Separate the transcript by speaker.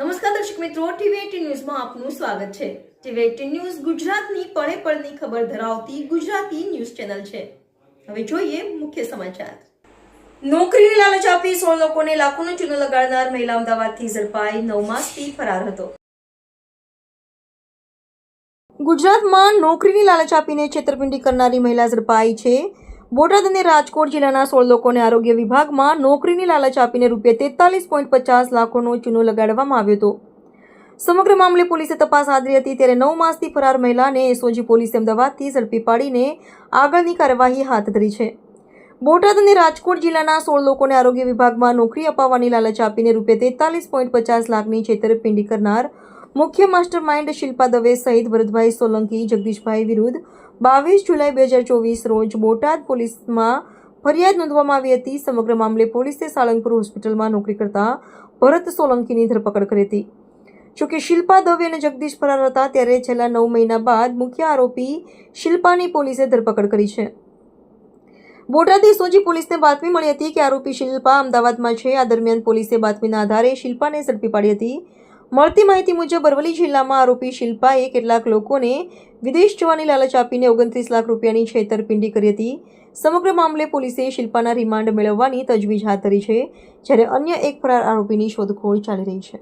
Speaker 1: નમસ્કાર દર્શક મિત્રો, ટીવી ન્યૂઝમાં આપનું સ્વાગત છે. ટીવી ન્યૂઝ ગુજરાતની પળે પળની ખબર ધરાવતી ગુજરાતી ન્યૂઝ ચેનલ છે. હવે જોઈએ મુખ્ય સમાચાર. નોકરીની લાલચ આપી સો લોકોને લાખોનો ચૂનો લગાડનાર મહિલા અમદાવાદથી ઝડપાઈ નવ માસથી ફરાર હતો. ગુજરાતમાં નોકરીની લાલચ આપીને છેતરપિંડી કરનારી મહિલા ઝડપાઈ છે. બોટાદ અને રાજકોટ જિલ્લાના સોળ લોકોને આરોગ્ય વિભાગમાં નોકરીની લાલચ આપીને રૂપિયા તેતાલીસ પોઈન્ટ પચાસ લાખોનો ચૂનો લગાડવામાં આવ્યો હતો. સમગ્ર મામલે પોલીસે તપાસ આદરી હતી ત્યારે નવ માસથી ફરાર મહિલાને એસઓજી પોલીસે અમદાવાદથી ઝડપી પાડીને આગળની કાર્યવાહી હાથ ધરી છે. બોટાદ અને રાજકોટ જિલ્લાના સોળ લોકોને આરોગ્ય વિભાગમાં નોકરી અપાવવાની લાલચ આપીને રૂપિયા તેતાલીસ પોઈન્ટ પચાસ લાખની છેતરપિંડી કરનાર મુખ્ય માસ્ટર માઇન્ડ શિલ્પા દવે સહિત ભરતભાઈ સોલંકી, જગદીશભાઈ વિરુદ્ધ બાવીસ જુલાઈ બે હજાર ચોવીસ રોજ બોટાદ પોલીસમાં ફરિયાદ નોંધવામાં આવી હતી. સમગ્ર મામલે પોલીસે સાળંગપુર હોસ્પિટલમાં નોકરી કરતા ભરત સોલંકીની ધરપકડ કરી હતી. જોકે શિલ્પા દવે અને જગદીશ ફરાર હતા ત્યારે છેલ્લા નવ મહિના બાદ મુખ્ય આરોપી શિલ્પાની પોલીસે ધરપકડ કરી છે. બોટાદથી સોજી પોલીસને બાતમી મળી હતી કે આરોપી શિલ્પા અમદાવાદમાં છે. આ દરમિયાન પોલીસે બાતમીના આધારે શિલ્પાને ઝડપી પાડી હતી. મળતી માહિતી મુજબ અરવલ્લી જિલ્લામાં આરોપી શિલ્પાએ કેટલાક લોકોને વિદેશ જવાની લાલચ આપીને ઓગણત્રીસ લાખ રૂપિયાની છેતરપિંડી કરી હતી. સમગ્ર મામલે પોલીસે શિલ્પાના રિમાન્ડ મેળવવાની તજવીજ હાથ ધરી છે, જ્યારે અન્ય એક ફરાર આરોપીની શોધખોળ ચાલી રહી છે.